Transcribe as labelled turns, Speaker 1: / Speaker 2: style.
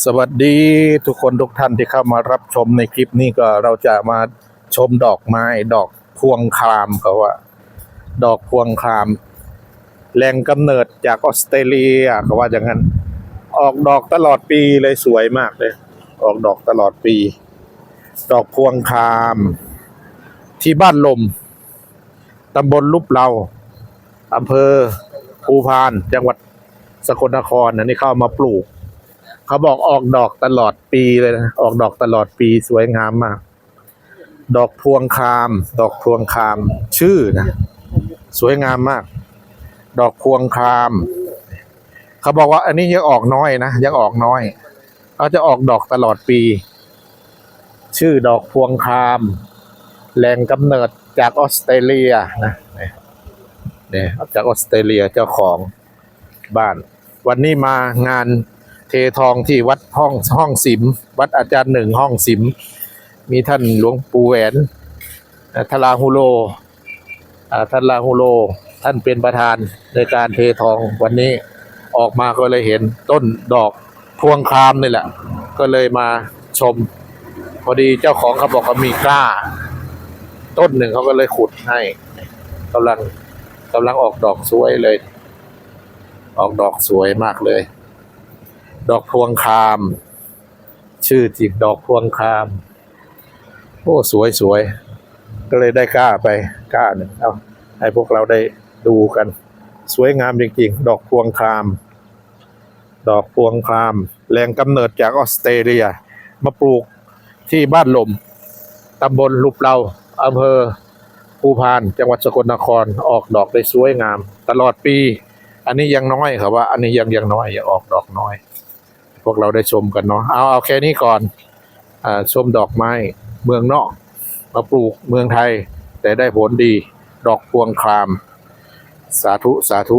Speaker 1: สวัสดีทุกคนทุกท่านที่เข้ามารับชมในคลิปนี้ก็เราจะมาชมดอกไม้ดอกพวงครามเขาว่า ดอกพวงคราม แหล่งกำเนิดจากออสเตรเลียเขาว่าอย่างนั้น ออกดอกตลอดปีเลยสวยมากเลย ออกดอกตลอดปี ดอกพวงคราม ที่บ้านลมตำบลลุบเราอำเภอภูพาน จังหวัดสกลนครอันนี้เข้ามาปลูก เขาบอกออกดอกตลอดปีเลยนะออกดอกตลอดปีสวยงามมาก ดอกพวงคาม ดอกพวงคาม ชื่อนะสวยงามมาก ดอกพวงคาม เขาบอกว่า อันนี้ยังออกน้อยนะยังออกน้อยเขาจะออกดอกตลอดปี ชื่อดอกพวงคามแหล่งกำเนิดจากออสเตรเลียนะเนี่ยเนี่ยจากออสเตรเลียเจ้าของบ้าน วันนี้มางาน เททองที่วัดห้องห้องสิม วัดอาจารย์หนึ่งห้องสิม มีท่านหลวงปู่แหวนอ่าทลาฮูโลท่านลาฮูโล ท่านเป็นประธานในการเททองวันนี้ออกมาก็เลยเห็นต้นดอกพวงครามนี่แหละ ก็เลยมาชม พอดีเจ้าของเขาบอกเขามีกล้า ต้นหนึ่งเขาก็เลยขุดให้กำลังกำลังออกดอกสวยเลย ออกดอกสวยมากเลย ดอกพวงคาม ชื่อจริงดอกพวงคาม โอ้สวยสวย ก็เลยได้กล้าไปกล้าหนึ่งเอาให้พวกเราได้ดูกัน สวยงามจริงๆ ดอกพวงคราม ดอกพวงครามแหล่งกำเนิดจากออสเตรเลีย มาปลูกที่บ้านลมตำบลลุบเราอำเภอภูพาน จังหวัดสกลนครออกดอกได้สวยงาม ตลอดปี อันนี้ยังน้อยครับว่า อันนี้ยังยังน้อยยังออกดอกน้อย พวกเราได้ชมกันเนาะเอาเอาแค่นี้ก่อนอชมดอกไม้เมืองนอก มาปลูกเมืองไทย แต่ได้ผลดี ดอกพวงคราม สาธุ สาธุ